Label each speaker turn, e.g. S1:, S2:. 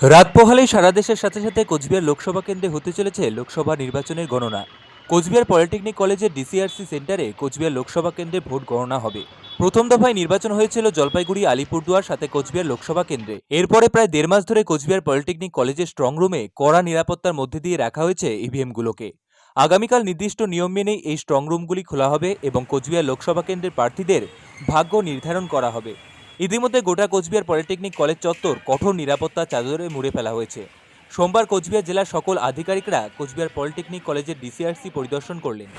S1: রাত পোহালেই সারা দেশের সাথে সাথে কোচবিহার লোকসভা কেন্দ্রে হতে চলেছে লোকসভা নির্বাচনের গণনা। কোচবিহার পলিটেকনিক কলেজের ডিসিআরসি সেন্টারে কোচবিহার লোকসভা কেন্দ্রে ভোট গণনা হবে। প্রথম দফায় নির্বাচন হয়েছিল জলপাইগুড়ি, আলিপুরদুয়ার সাথে কোচবিহার লোকসভা কেন্দ্রে। এরপরে প্রায় দেড় মাস ধরে কোচবিহার পলিটেকনিক কলেজের স্ট্রং রুমে কড়া নিরাপত্তার মধ্যে দিয়ে রাখা হয়েছে ইভিএমগুলোকে আগামীকাল নির্দিষ্ট নিয়ম মেনেই এই স্ট্রং রুমগুলি খোলা হবে এবং কোচবিহার লোকসভা কেন্দ্রের প্রার্থীদের ভাগ্য নির্ধারণ করা হবে। ইতিমধ্যে গোটা কোচবিহার পলিটেকনিক কলেজ চত্বর কঠোর নিরাপত্তা চাদরে মুড়ে ফেলা হয়েছে। সোমবার কোচবিহার জেলার সকল আধিকারিকরা কোচবিহার পলিটেকনিক কলেজের ডিসিআরসি পরিদর্শন করলেন।